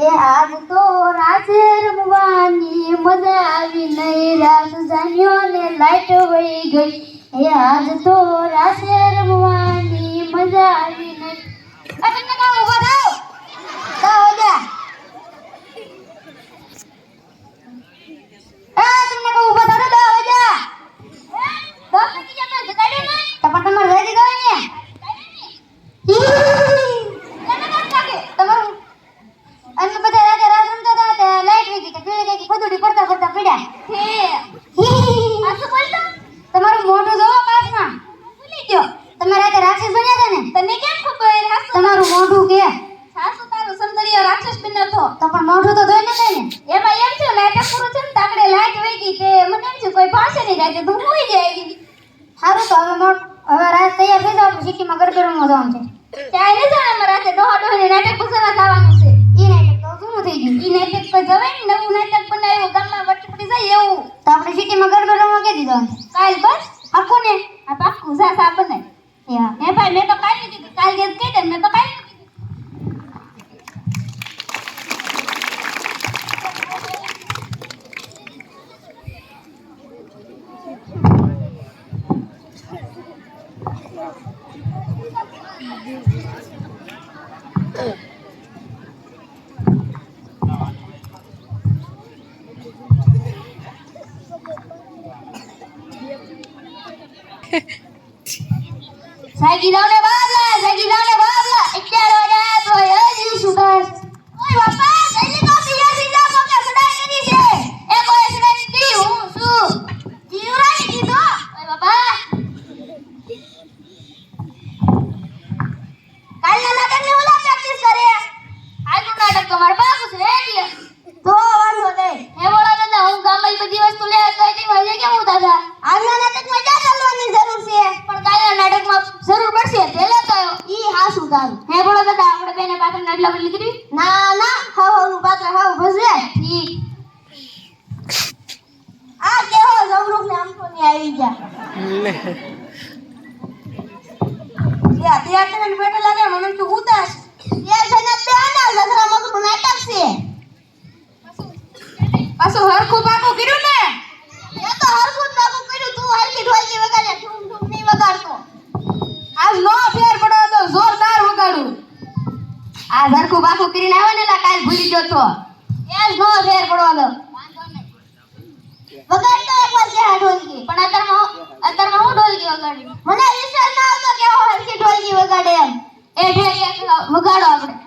એ આજ તો રાતે રમવાની મજા આવી નહીં રાત જામ્યો ને લાઈટ વહી ગઈ. એ આજ તો રાતે રમવાની મજા આવી નહીં તમને કામ ઊભા થાઓ થાઓ જા એ તમને કામ ઊભા થાઓ દા હો જા તો પકી જતો જગાડ્યો ને તો તમારે રેડી ગયો ને તમારું અમે બધા રાતે રાત રમતા હતા તે લાઈટ વહી ગઈ તો પીળી ગઈ ખોદુડી પડતા પડતા પડ્યા આ શું બોલતો તમારું મોઢું જોવો કાચમાં ભૂલી ગયો તમે રાતે રાક્ષસ બન્યા હતા ને તને કેમ ખબર હાસુ તમારું મોઢું કે સાસુ તારું સુંદરીય રાક્ષસ બન્યો હતો તો પણ મોઢું તો ધોઈ ન થાય ને. એમાં એમ થયું, નાટક પૂરું થયું તાકડે લાઈટ વહી ગઈ તે મને એમ થયું, કોઈ પાસે નહીં રાતે તું હોઈ જાય સારું તો હવે મોઢ હવે રાત તૈયાર થઈ જાવ સિટીમાં ગરગરમાં જવાનું છે. ત્યાં નહીં જાણે અમારે રાતે. ડોહા ડોહીને નાટક પૂછવા જવાનું છે. ઈ નાટક તો શું થઈ ગયું. ઈ નાટક તો જવાય ને નવું નાટક બનાવ્યું. ગામમાં વટપટી જાય એવું. તો આપણે સિટીમાં ગરગરમાં કે દીધો કાલ બસ આખું ને આ પાક્કું સા સા બનાય યા હે ભાઈ મેં તો કાલ નહીં કીધું કાલ ગેસ કહી દે મેં તો કાલ નહીં કીધું સાગી દાવને બાબલા સાગી દાવને બાબલા અત્યારે ઓડા તો હજી સુધાર ઓય બાપા જલ્દી તો તૈયાર થઈ જા કોકે સડાઈ કરી છે એ કોઈ સડાઈ નથી હું શું જીવરાઈ કીધો ઓય બાપા કાલના નાટકની ઓલા પ્રેક્ટિસ કરે આજનું નાટક તો મારા બાપુ છે એટલે તો વાંધો નહીં હે બોલા દાદા હું ગામમાં બધી વસ્તુ લે તો એટલે મને કેમ હું દાદા આજના નાટકમાં ક્યાં ચાલવાની જરૂર છે પણ કાલના નાટકમાં જરૂર પડશે તે લેતો આવ્યો ઈ હા શું તારું તો બોલો દાદા આપણે બેને પાત્ર નાટલા બદલી કરી ના ના હાવ હાવનું પાત્ર હાવ ભજે ઠીક. આ કેવો જમરૂખ ને આમતો ને આવી જા યા તે આટલે બેઠા લાગે મને તો ઉદાસ. યાર જને બે આના તો નાટક છે. પાછું હરખું પાકું કર્યું ને? પાકું કરીને આવે ને કાલ ભૂલી ગયો તો. એ જ નો ફેર પડવાનો. વગાડતો એકવાર કે આ ઢોલકી. પણ અત્યારમાં હું- અત્યારમાં હું ઢોલકી વગાડી? મને વિશ્વાસ ના આવતો કે હું હરખી ઢોલકી વગાડે એમ. એ ઢેરી એક વગાડો આપણે.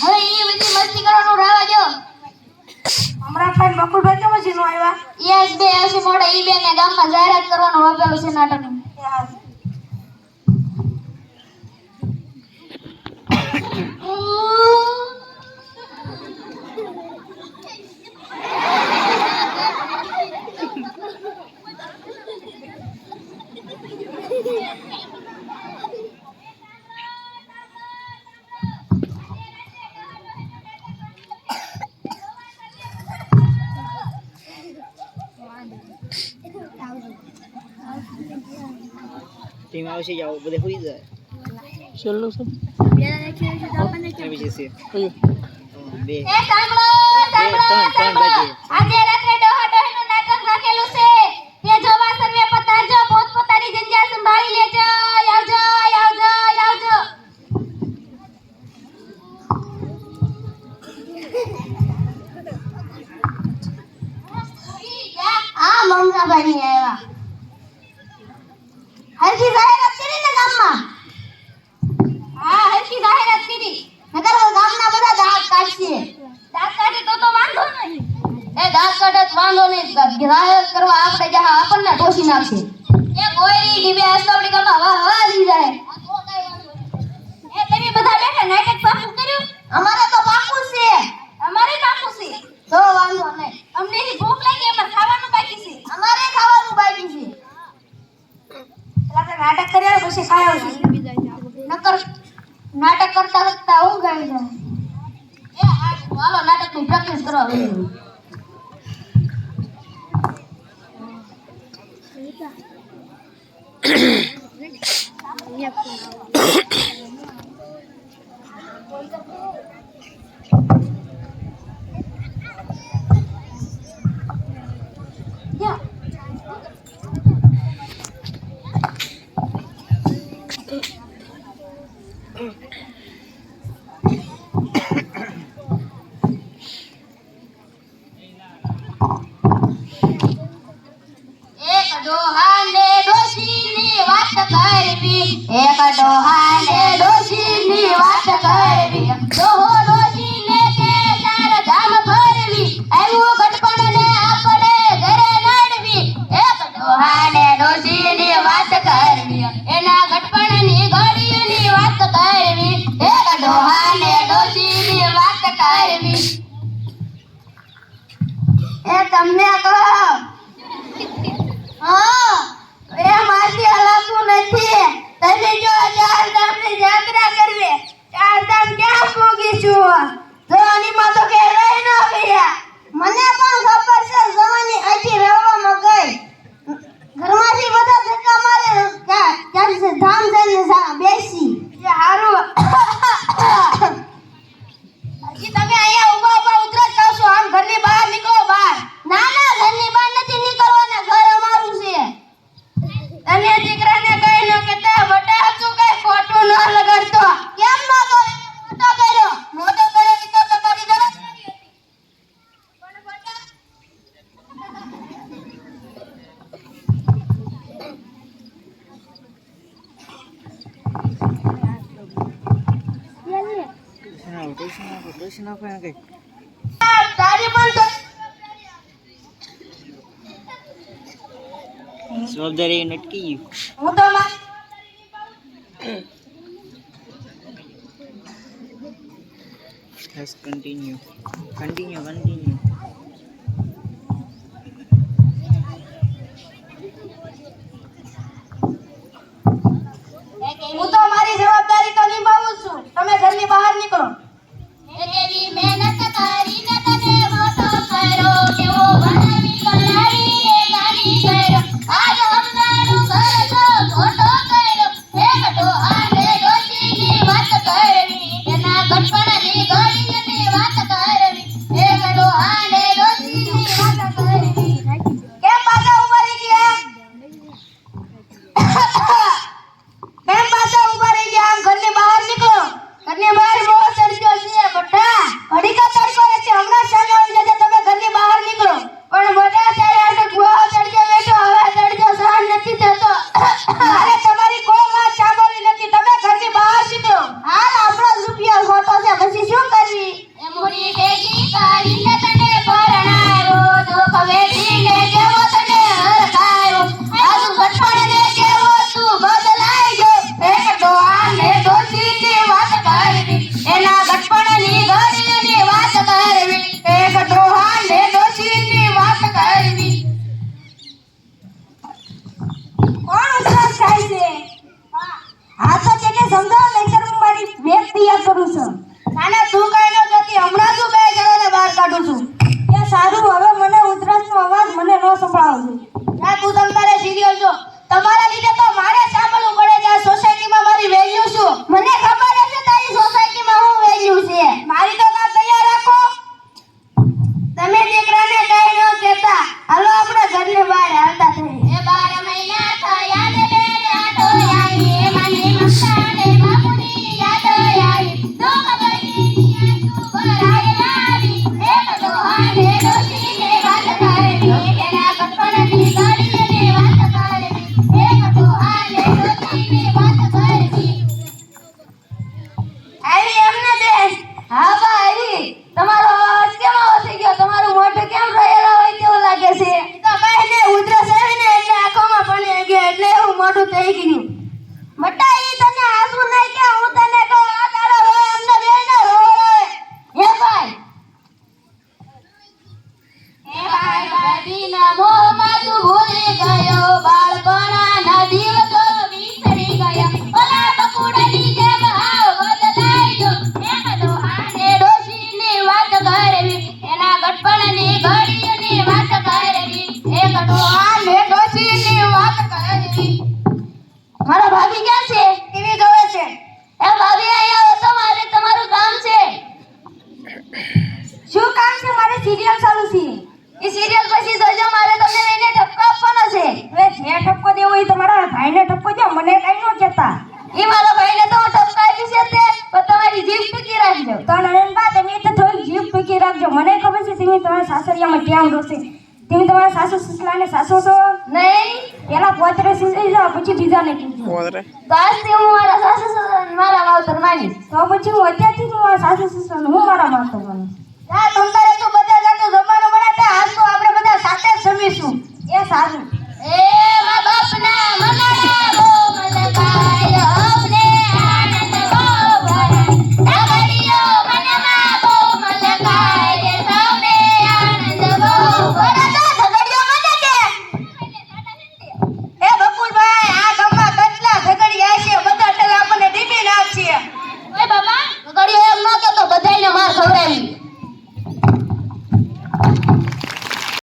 હવે એ બધી મસ્તી કરવાનું રહેવા દો. હમણાં પણ બકુલભાઈ કેમ છે નો આવ્યા યસ બે મોડે ઈ બેને ગામમાં જાહેરાત કરવાનું વાપેલું છે નાટકનું. ટીમ આવશે જાઓ બધે હોઈ જાય છેલ્લું છે આવી જશે કયું બે એ સાંભળો સાંભળો ત્રણ, ત્રણ સાંભળો વાગે. આજે રાત્રે ડોહા ડોહીનું નાટક રાખેલું છે તે જોવા સર્વે પધારજો પોતપોતાની જગ્યા સંભાળી લેજો આવજો આવજો આવજો આ મમતાભાઈ ની આવ્યા હરખી જાહેરાત હા હર્ષી જાહેરાત કરી. ગામના બધા દાંત કાઢશે. દાંત તો તો વાંધો નહીં. એ દાંત કાઢે વાંધો નહીં. જાહેરાત કરવા આપણે જ્યાં આપણને ઢોસી નાખશે એ ગોયરી ડીબે આસ્તોડી ગામમાં વાહ વાહ દી જાય ừ. Yeah. તમને કહો. હા એ મારથી હલાતું નથી. તમે જો જવાબદારી નટકી ગયું. કન્ટિન્યુ કન્ટિન્યુ કન્ટિન્યુ તમે ઘરની બહાર નીકળો. મહેનત કરી માંગુ છું. કે સારું, હવે મને ઉધરસનો અવાજ મને ન સંભળાવો છે ના તું તમારે સિરિયલ જો. તમારા લીધે તો મારે સાસુ સાસુ તો? નહીં. પેલા પોતરે સુસી જાવ પછી બીજાને કીધું. પોતરે? તાસથી હું મારા સાસુ સસરાને મારા માવતર માની. તો પછી હું અત્યારથી હું મારા સાસુ સસરાને હું મારા માવતર માની? ના તમારે તો બધા જાતો જમાનો બનાતા આજ તો આપણે બધા સાથે જ જમીશું. એ સારું. એ મા બાપ ના મનારા